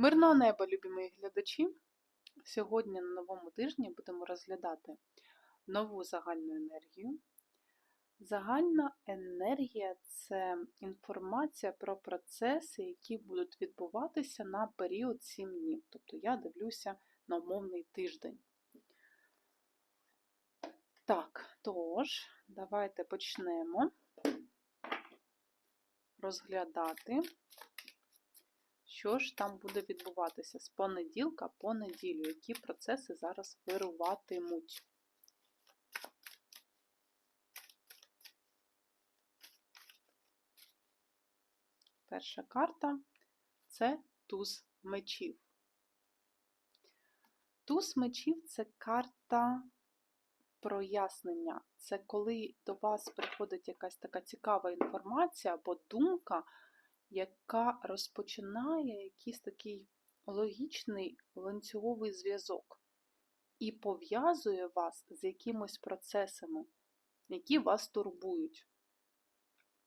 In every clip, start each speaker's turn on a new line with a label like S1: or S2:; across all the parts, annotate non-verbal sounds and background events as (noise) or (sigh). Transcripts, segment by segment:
S1: Мирного неба, любі мої глядачі! Сьогодні на новому тижні будемо розглядати нову загальну енергію. Загальна енергія це інформація про процеси, які будуть відбуватися на період 7 днів. Тобто я дивлюся на умовний тиждень. Так, тож, давайте почнемо розглядати що ж там буде відбуватися з понеділка по неділю, які процеси зараз вируватимуть. Перша карта це туз мечів. Туз мечів це карта прояснення. Це коли до вас приходить якась така цікава інформація або думка яка розпочинає якийсь такий логічний ланцюговий зв'язок і пов'язує вас з якимись процесами, які вас турбують.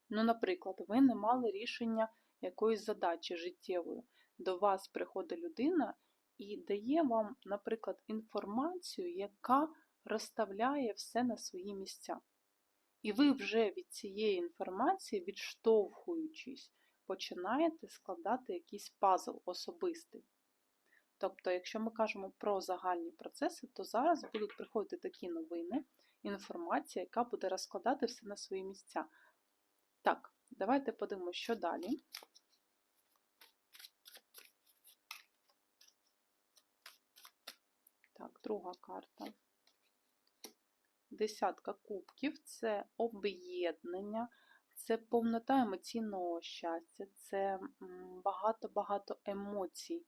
S1: Ну, наприклад, ви не мали рішення якоїсь задачі життєвої. До вас приходить людина і дає вам, наприклад, інформацію, яка розставляє все на свої місця. І ви вже від цієї інформації, відштовхуючись починаєте складати якийсь пазл особистий. Тобто, якщо ми кажемо про загальні процеси, то зараз будуть приходити такі новини, інформація, яка буде розкладати все на свої місця. Так, давайте подивимося, що далі. Так, друга карта. Десятка кубків це об'єднання, це повнота емоційного щастя, це багато-багато емоцій.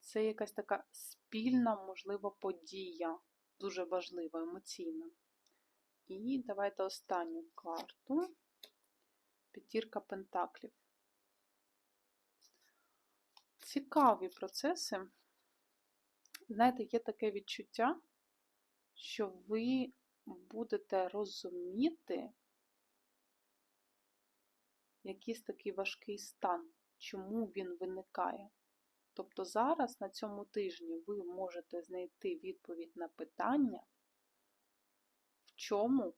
S1: Це якась така спільна, можливо, подія, дуже важлива, емоційна. І давайте останню карту. П'ятірка пентаклів. Цікаві процеси. Знаєте, є таке відчуття, що ви будете розуміти якийсь такий важкий стан, чому він виникає. Тобто зараз на цьому тижні ви можете знайти відповідь на питання, в чому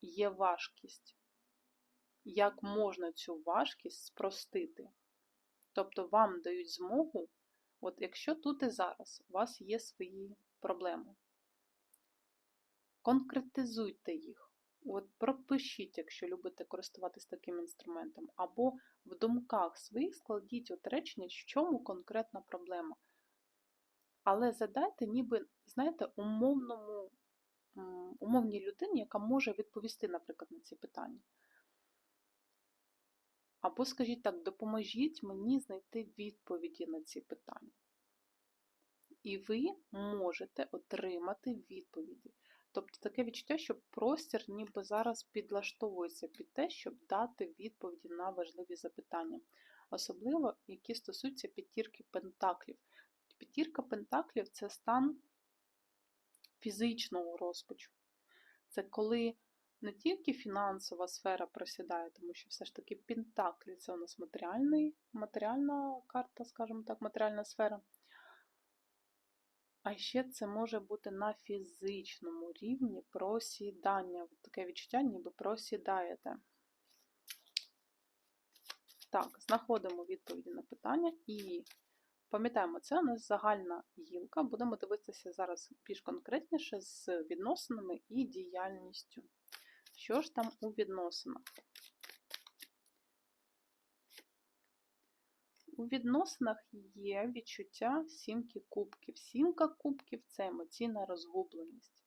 S1: є важкість, як можна цю важкість спростити. Тобто вам дають змогу, от якщо тут і зараз у вас є свої проблеми, конкретизуйте їх. От пропишіть, якщо любите користуватись таким інструментом, або в думках своїх складіть от речення, в чому конкретна проблема. Але задайте, ніби, знаєте, умовному, умовній людині, яка може відповісти, наприклад, на ці питання. Або, скажіть так, допоможіть мені знайти відповіді на ці питання. І ви можете отримати відповіді. Тобто таке відчуття, що простір ніби зараз підлаштовується під те, щоб дати відповіді на важливі запитання, особливо які стосуються п'ятірки пентаклів. П'ятірка пентаклів це стан фізичного розпачу. Це коли не тільки фінансова сфера просідає, тому що все ж таки пентаклі це у нас матеріальний, матеріальна карта, скажімо так, матеріальна сфера. А ще це може бути на фізичному рівні просідання. Таке відчуття, ніби просідаєте. Так, знаходимо відповіді на питання і пам'ятаємо, це у нас загальна гілка. Будемо дивитися зараз більш конкретніше з відносинами і діяльністю. Що ж там у відносинах? У відносинах є відчуття сімки кубків. Сімка кубків це емоційна розгубленість.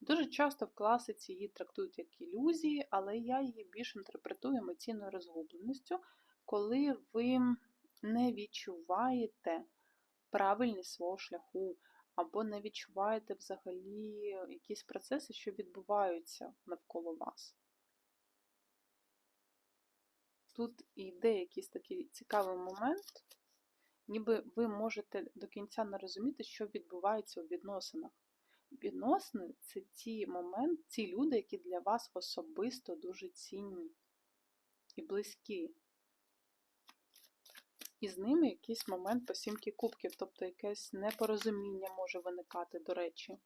S1: Дуже часто в класиці її трактують як ілюзії, але я її більш інтерпретую емоційною розгубленістю, коли ви не відчуваєте правильність свого шляху, або не відчуваєте взагалі якісь процеси, що відбуваються навколо вас. Тут йде якийсь такий цікавий момент, ніби ви можете до кінця не розуміти, що відбувається у відносинах. Відносини це ті моменти, ті люди, які для вас особисто дуже цінні і близькі. і з ними якийсь момент по сімки кубків, тобто якесь непорозуміння може виникати, до речі.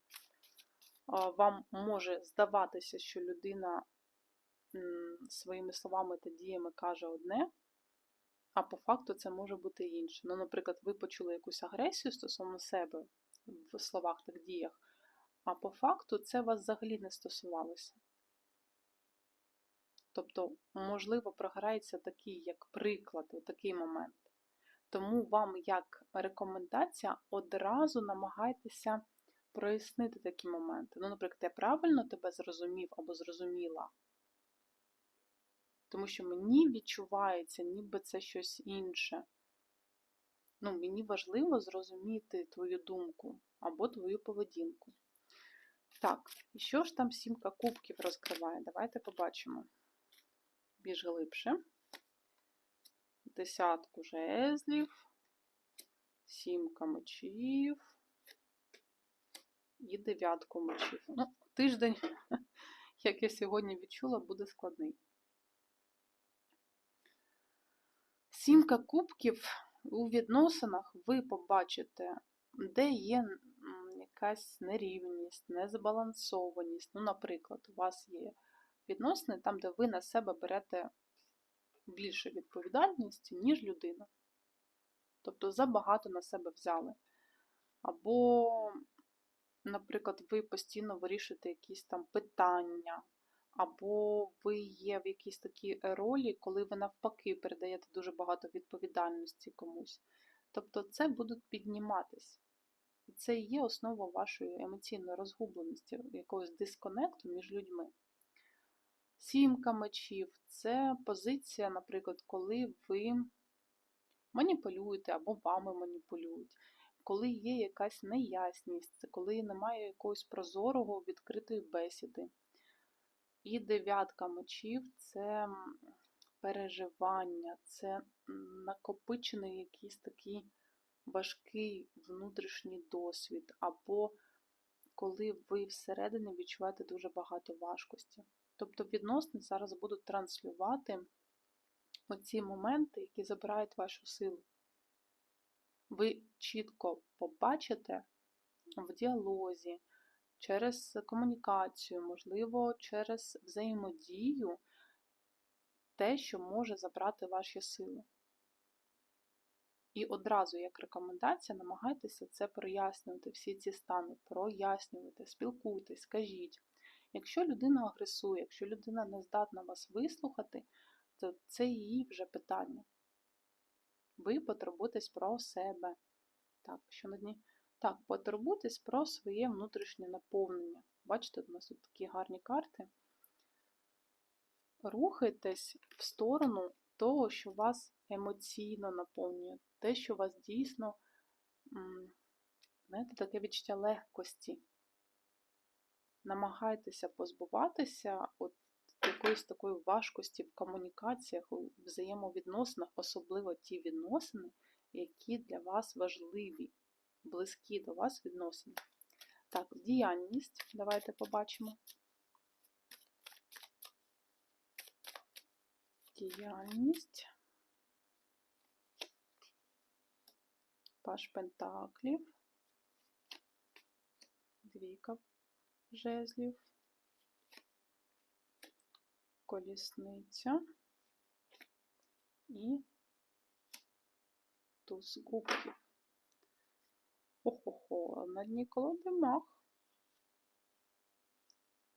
S1: Вам може здаватися, що людина своїми словами та діями каже одне, а по факту це може бути інше. Ну, наприклад, ви почули якусь агресію стосовно себе в словах та діях, а по факту це вас взагалі не стосувалося. Тобто, можливо, програється такий, як приклад, такий момент. Тому вам, як рекомендація, одразу намагайтеся прояснити такі моменти. Ну, наприклад, я правильно тебе зрозумів або зрозуміла. Тому що мені відчувається, ніби це щось інше. Ну, мені важливо зрозуміти твою думку або твою поведінку. Так, і що ж там сімка кубків розкриває? Давайте побачимо більш глибше. Десятку жезлів, сімка мечів і дев'ятку мечів. Ну, тиждень, (laughs) як я сьогодні відчула, буде складний. Сімка кубків у відносинах ви побачите, де є якась нерівність, незбалансованість. Ну, наприклад, у вас є відносини там, де ви на себе берете більше відповідальності, ніж людина. Тобто забагато на себе взяли. Або, наприклад, ви постійно вирішуєте якісь там питання, або ви є в якійсь такій ролі, коли ви навпаки передаєте дуже багато відповідальності комусь. Тобто це будуть підніматись. І це і є основа вашої емоційної розгубленості, якогось дисконекту між людьми. Сімка мечів це позиція, наприклад, коли ви маніпулюєте або вами маніпулюють, коли є якась неясність, коли немає якогось прозорого відкритої бесіди. І дев'ятка мечів це переживання, це накопичений якийсь такий важкий внутрішній досвід, або коли ви всередині відчуваєте дуже багато важкості. Тобто відносини зараз будуть транслювати оці моменти, які забирають вашу силу. Ви чітко побачите в діалозі, через комунікацію, можливо, через взаємодію те, що може забрати ваші сили. І одразу, як рекомендація, намагайтеся це прояснювати, всі ці стани, прояснювати, спілкуйтесь, скажіть. Якщо людина агресує, якщо людина не здатна вас вислухати, то це її вже питання. Ви потурбуйтесь про себе. Так, що на дні? Так, потурбуйтесь про своє внутрішнє наповнення. Бачите, у нас тут такі гарні карти. Рухайтесь в сторону того, що вас емоційно наповнює, те, що вас дійсно, знаєте, таке відчуття легкості намагайтеся позбуватися от якоїсь такої важкості в комунікаціях, у взаємовідносинах, особливо ті відносини, які для вас важливі, близькі до вас відносини. Так, діяльність, давайте побачимо. Діяльність. Паш Пентаклів. Двійка жезлів, колісниця і туз кубків. Хо-хо-хо, на дні колоди мах.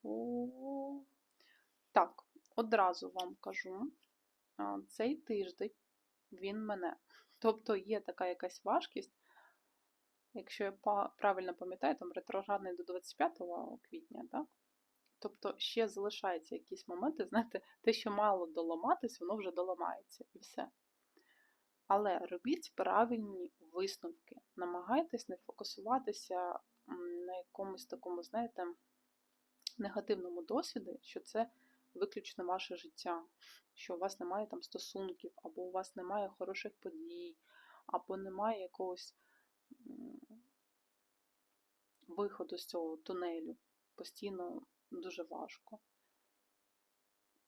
S1: О. Так, одразу вам кажу, цей тиждень він мене. Тобто є така якась важкість, якщо я правильно пам'ятаю, там ретроградний до 25 квітня, так? Тобто ще залишаються якісь моменти, знаєте, те, що мало доламатись, воно вже доламається і все. Але робіть правильні висновки. Намагайтесь не фокусуватися на якомусь такому, знаєте, негативному досвіді, що це виключно ваше життя, що у вас немає там стосунків, або у вас немає хороших подій, або немає якогось виходу з цього тунелю. Постійно дуже важко.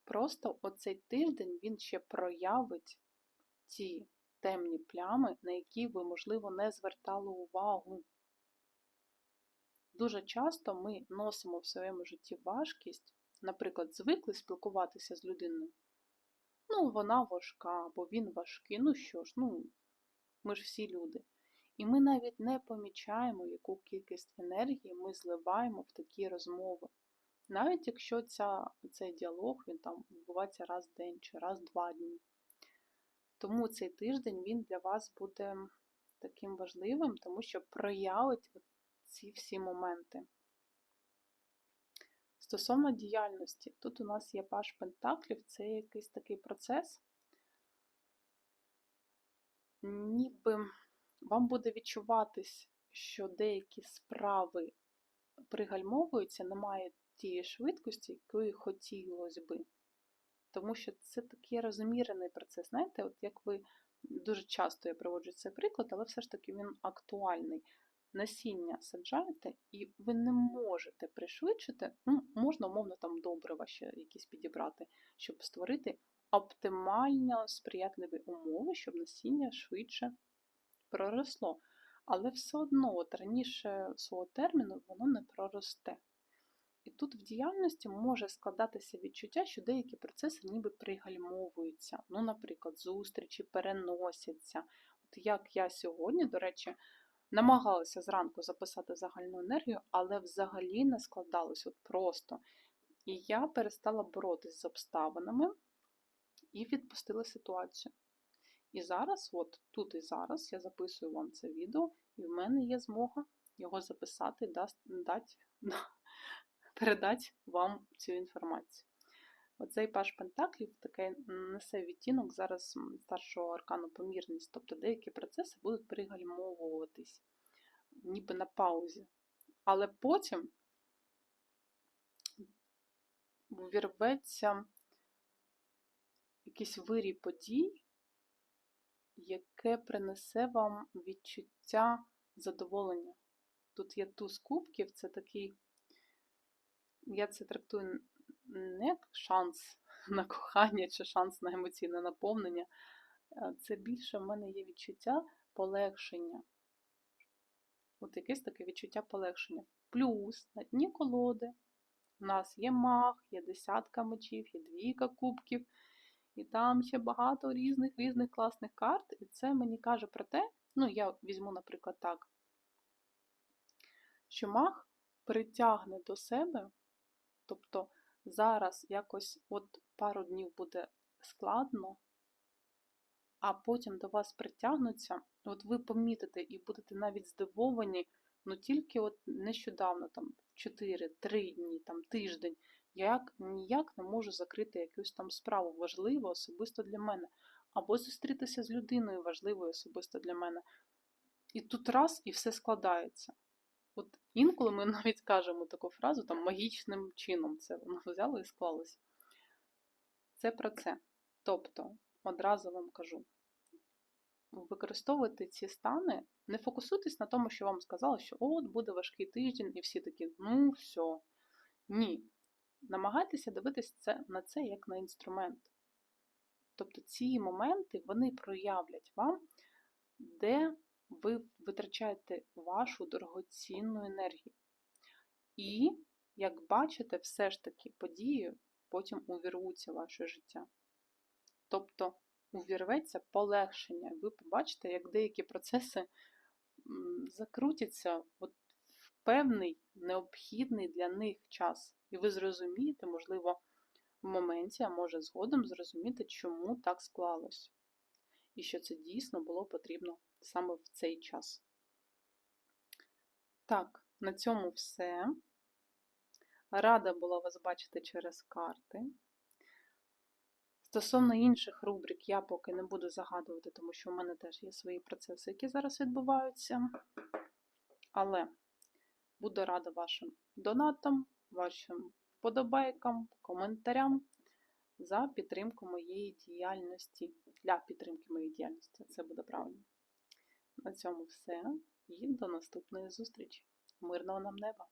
S1: Просто оцей тиждень він ще проявить ті темні плями, на які ви, можливо, не звертали увагу. Дуже часто ми носимо в своєму житті важкість, наприклад, звикли спілкуватися з людиною. Ну, вона важка, або він важкий. Ну що ж, ну, ми ж всі люди. І ми навіть не помічаємо, яку кількість енергії ми зливаємо в такі розмови. Навіть якщо ця, цей діалог він там відбувається раз в день чи раз в два дні. Тому цей тиждень він для вас буде таким важливим, тому що проявить ці всі моменти. Стосовно діяльності, тут у нас є паш пентаклів, це якийсь такий процес, ніби вам буде відчуватись, що деякі справи пригальмовуються, немає тієї швидкості, якої хотілося би. Тому що це такий розмірений процес. Знаєте, от як ви дуже часто я проводжу цей приклад, але все ж таки він актуальний. Насіння саджаєте, і ви не можете пришвидшити, ну, можна, умовно, там добрива ще якісь підібрати, щоб створити оптимально сприятливі умови, щоб насіння швидше проросло. Але все одно, от раніше свого терміну, воно не проросте. І тут в діяльності може складатися відчуття, що деякі процеси ніби пригальмовуються. Ну, наприклад, зустрічі переносяться. От як я сьогодні, до речі, намагалася зранку записати загальну енергію, але взагалі не складалось от просто. І я перестала боротись з обставинами і відпустила ситуацію. І зараз, от тут і зараз, я записую вам це відео, і в мене є змога його записати дати, передати вам цю інформацію. Оцей паш Пентаклів таке несе відтінок зараз старшого аркану помірність, тобто деякі процеси будуть пригальмовуватись, ніби на паузі. Але потім увірветься якийсь вирій подій, яке принесе вам відчуття задоволення. Тут є туз кубків, це такий, я це трактую не як шанс (laughs) на кохання чи шанс на емоційне наповнення. Це більше в мене є відчуття полегшення. От якесь таке відчуття полегшення. Плюс на дні колоди у нас є мах, є десятка мечів, є двійка кубків. І там ще багато різних різних класних карт. І це мені каже про те, ну, я візьму, наприклад, так, що мах притягне до себе, тобто зараз якось от пару днів буде складно, а потім до вас притягнуться, от ви помітите і будете навіть здивовані, ну тільки от нещодавно, там 4-3 дні, там тиждень, я ніяк не можу закрити якусь там справу важливу особисто для мене, або зустрітися з людиною важливою особисто для мене. І тут раз і все складається. Інколи ми (laughs) навіть кажемо таку фразу там магічним чином це воно взяло і склалося. Це про це. Тобто, одразу вам кажу, використовуйте ці стани, не фокусуйтесь на тому, що вам сказали, що от буде важкий тиждень, і всі такі, ну все. Ні. Намагайтеся дивитися це, на це як на інструмент. Тобто ці моменти вони проявлять вам, де ви витрачаєте вашу дорогоцінну енергію. І, як бачите, все ж таки події потім увірвуться ваше життя. Тобто увірветься полегшення. Ви побачите, як деякі процеси закрутяться от в певний необхідний для них час. І ви зрозумієте, можливо, в моменті, а може згодом зрозуміти, чому так склалось. І що це дійсно було потрібно саме в цей час. Так, на цьому все. Рада була вас бачити через карти. Стосовно інших рубрик, я поки не буду загадувати, тому що в мене теж є свої процеси, які зараз відбуваються. Але буду рада вашим донатам, вашим вподобайкам, коментарям за підтримку моєї діяльності. Для підтримки моєї діяльності. Це буде правильно. На цьому все. І до наступної зустрічі. Мирного нам неба!